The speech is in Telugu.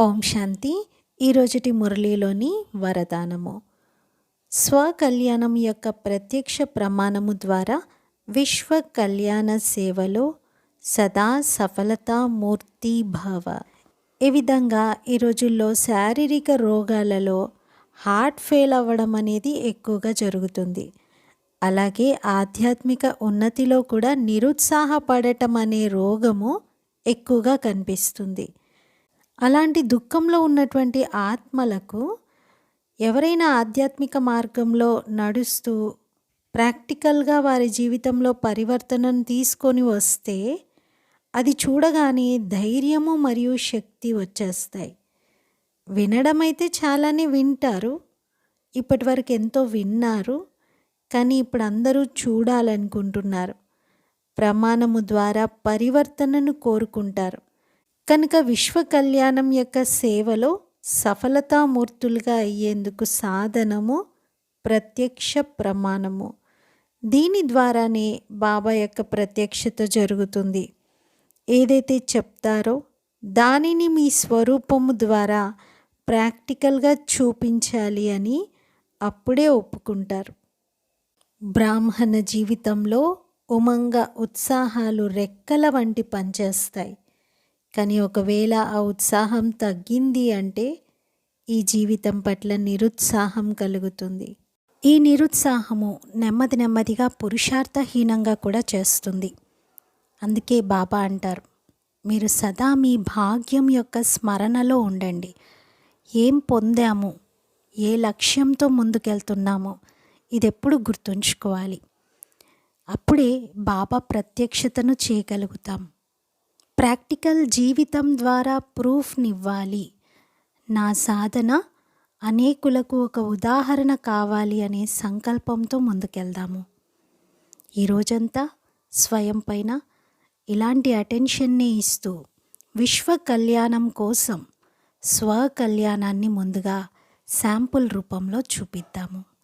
ఓం శాంతి. ఈరోజుటి మురళీలోని వరదానము. స్వకల్యాణం యొక్క ప్రత్యక్ష ప్రమాణము ద్వారా విశ్వ కళ్యాణ సేవలో సదా సఫలతా మూర్తి భావ. ఈ విధంగా ఈ రోజుల్లో శారీరక రోగాలలో హార్ట్ ఫెయిల్ అవ్వడం అనేది ఎక్కువగా జరుగుతుంది. అలాగే ఆధ్యాత్మిక ఉన్నతిలో కూడా నిరుత్సాహపడటం అనే రోగము ఎక్కువగా కనిపిస్తుంది. అలాంటి దుఃఖంలో ఉన్నటువంటి ఆత్మలకు ఎవరైనా ఆధ్యాత్మిక మార్గంలో నడుస్తూ ప్రాక్టికల్గా వారి జీవితంలో పరివర్తనను తీసుకొని వస్తే అది చూడగానే ధైర్యము మరియు శక్తి వచ్చేస్తాయి. వినడం అయితే చాలానే వింటారు ఇప్పటి వరకు ఎంతో విన్నారు కానీ ఇప్పుడు అందరూ చూడాలనుకుంటున్నారు. ప్రమాణము ద్వారా పరివర్తనను కోరుకుంటారు. కనుక విశ్వ కళ్యాణం యొక్క సేవలో సఫలతామూర్తులుగా అయ్యేందుకు సాధనము ప్రత్యక్ష ప్రమాణము. దీని ద్వారానే బాబా యొక్క ప్రత్యక్షత జరుగుతుంది. ఏదైతే చెప్తారో దానిని మీ స్వరూపము ద్వారా ప్రాక్టికల్గా చూపించాలి అని అప్పుడే ఒప్పుకుంటారు. బ్రాహ్మణ జీవితంలో ఉమంగ ఉత్సాహాలు రెక్కల వంటి పనిచేస్తాయి. కానీ ఒకవేళ ఆ ఉత్సాహం తగ్గింది అంటే ఈ జీవితం పట్ల నిరుత్సాహం కలుగుతుంది. ఈ నిరుత్సాహము నెమ్మది నెమ్మదిగా పురుషార్థహీనంగా కూడా చేస్తుంది. అందుకే బాబా అంటారు మీరు సదా మీ భాగ్యం యొక్క స్మరణలో ఉండండి. ఏం పొందాము ఏ లక్ష్యంతో ముందుకెళ్తున్నామో ఇది ఎప్పుడు గుర్తుంచుకోవాలి. అప్పుడే బాబా ప్రత్యక్షతను చేయగలుగుతాం. ప్రాక్టికల్ జీవితం ద్వారా ప్రూఫ్నివ్వాలి. నా సాధన అనేకులకు ఒక ఉదాహరణ కావాలి అనే సంకల్పంతో ముందుకెళ్దాము. ఈ రోజంతా స్వయం పైన ఇలాంటి అటెన్షన్నే ఇస్తూ విశ్వ కళ్యాణం కోసం స్వ కళ్యాణాన్ని ముందుగా శాంపుల్ రూపంలో చూపిద్దాము.